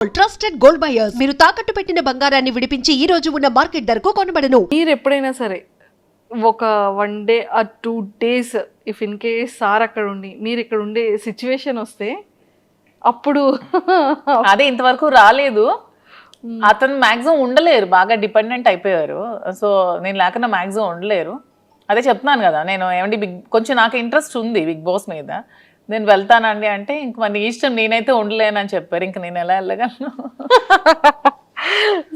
Trusted gold buyers మీరు తాకట్టు పెట్టిన బంగారాన్ని విడిపించి ఈ రోజు ఉన్న మార్కెట్ ధరకు కొనబడను. మీరు ఎప్పుడైనా సరే ఒక వన్ డే ఆ two days if in case sir అక్కడ ఉండి మీరు ఇక్కడ ఉండే సిచ్యువేషన్ వస్తే అప్పుడు అదే ఇంతవరకు రాలేదు. అతను మాక్సిమం ఉండలేరు బాగా డిపెండెంట్ అయిపోయారు. సో నేను లేకుండా మాక్సిమం ఉండలేరు. అదే చెప్తున్నాను కదా నేను ఏమండి బిగ్ కొంచెం నాకు ఇంట్రెస్ట్ ఉంది బిగ్ బాస్ మీద. నేను వెళ్తానండి అంటే ఇంక మరి నీ ఇష్టం నేనైతే ఉండలేనని చెప్పారు. ఇంక నేను ఎలా వెళ్ళగలను?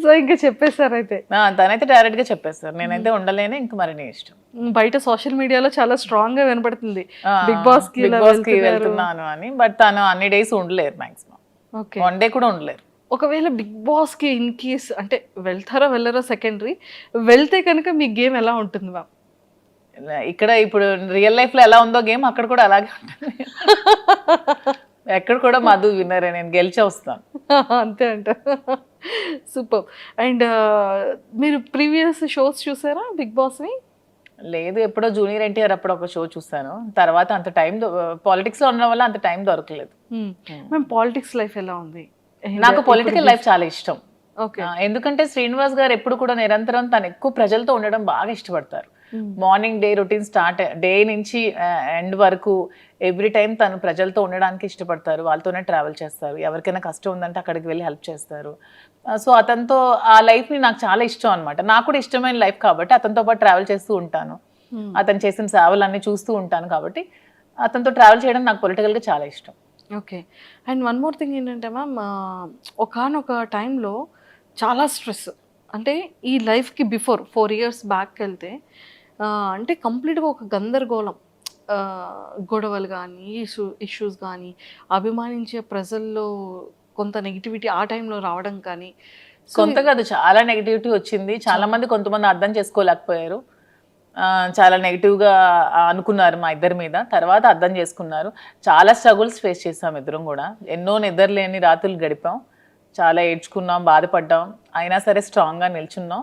సో ఇంకా చెప్పేశారు అయితే. తనైతే డైరెక్ట్గా చెప్పేస్తారు నేనైతే ఉండలేను ఇంక మరి నీ ఇష్టం. బయట సోషల్ మీడియాలో చాలా స్ట్రాంగ్గా వినపడుతుంది. బిగ్ బాస్కి బిగ్ బాస్కి. వెళ్తున్నాను అని. బట్ తను అన్ని డేస్ ఉండలేరు మాక్సిమం ఓకే. వన్ డే కూడా ఉండలేరు. ఒకవేళ బిగ్ బాస్కి ఇన్ కేస్ అంటే వెళ్తారో వెళ్ళరో సెకండరీ వెళ్తే కనుక మీ గేమ్ ఎలా ఉంటుంది మ్యామ్ ఇక్కడ ఇప్పుడు రియల్ లైఫ్లో ఎలా ఉందో గేమ్ అక్కడ కూడా అలాగే ఉంటుంది. ఎక్కడ కూడా మధు విన్నరే నేను గెలిచే వస్తాను. అంతే అంట. సూపర్. అండ్ మీరు ప్రీవియస్ షోస్ చూసారా బిగ్ బాస్ని లేదు ఎప్పుడో జూనియర్ ఎన్టీఆర్ అప్పుడు ఒక షో చూసాను. తర్వాత అంత టైం పాలిటిక్స్లో ఉండడం వల్ల అంత టైం దొరకలేదు. మేము పాలిటిక్స్ లైఫ్ ఎలా ఉంది? నాకు పొలిటికల్ లైఫ్ చాలా ఇష్టం. ఎందుకంటే శ్రీనివాస్ గారు ఎప్పుడు కూడా నిరంతరం తను ఎక్కువ ప్రజలతో ఉండడం బాగా ఇష్టపడతారు. Morning day routine start day నుంచి ఎండ్ వరకు ఎవ్రీ టైం తను ప్రజలతో ఉండడానికి ఇష్టపడతారు. వాళ్ళతోనే ట్రావెల్ చేస్తారు. ఎవరికైనా కష్టం ఉందంటే అక్కడికి వెళ్ళి హెల్ప్ చేస్తారు. సో అతనితో ఆ లైఫ్ని నాకు చాలా ఇష్టం అనమాట నాకు కూడా ఇష్టమైన లైఫ్ కాబట్టి అతనితో పాటు ట్రావెల్ చేస్తూ ఉంటాను. అతను చేసిన సేవలన్నీ చూస్తూ ఉంటాను కాబట్టి అతనితో ట్రావెల్ చేయడం నాకు పొలిటికల్గా చాలా ఇష్టం. Okay and one more thing ఏంటంటే మ్యామ్ ఒకనొక టైంలో చాలా స్ట్రెస్ అంటే ఈ లైఫ్కి బిఫోర్ ఫోర్ ఇయర్స్ బ్యాక్ వెళ్తే అంటే కంప్లీట్గా ఒక గందరగోళం. గొడవలు కానీ ఇష్యూ ఇష్యూస్ కానీ అభిమానించే ప్రజల్లో కొంత నెగిటివిటీ ఆ టైంలో రావడం కానీ. కొంత కాదు చాలా నెగిటివిటీ వచ్చింది. చాలా మంది కొంతమంది అర్థం చేసుకోలేకపోయారు. చాలా నెగిటివ్గా అనుకున్నారు మా ఇద్దరి మీద. తర్వాత అర్థం చేసుకున్నారు. చాలా స్ట్రగుల్స్ ఫేస్ చేసాం ఇద్దరం కూడా. ఎన్నో నిద్రలేని రాత్రులు గడిపాం. చాలా ఏడ్చుకున్నాం బాధపడ్డాం. అయినా సరే స్ట్రాంగ్గా నిల్చున్నాం.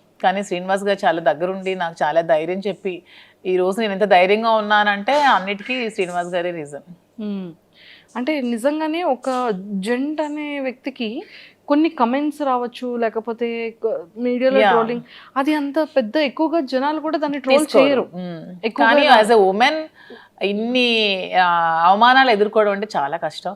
కానీ శ్రీనివాస్ గారు చాలా దగ్గరుండి నాకు చాలా ధైర్యం చెప్పి ఈ రోజు నేను ఎంత ధైర్యంగా ఉన్నానంటే అన్నిటికీ శ్రీనివాస్ గారే రీజన్. అంటే నిజంగానే ఒక జెంట్ అనే వ్యక్తికి కొన్ని కమెంట్స్ రావచ్చు లేకపోతే మీడియాలో. ట్రోలింగ్ అది అంత పెద్ద ఎక్కువగా జనాలు కూడా దాన్ని ట్రోల్ చేయరు. ఎక్కువగా కానీ యాజ్ ఎ ఉమెన్ ఇన్ని అవమానాలు ఎదుర్కోవడం అంటే చాలా కష్టం.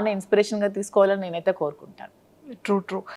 ఆవిడనే ఇన్స్పిరేషన్గా తీసుకోవాలని నేనైతే కోరుకుంటాను. True true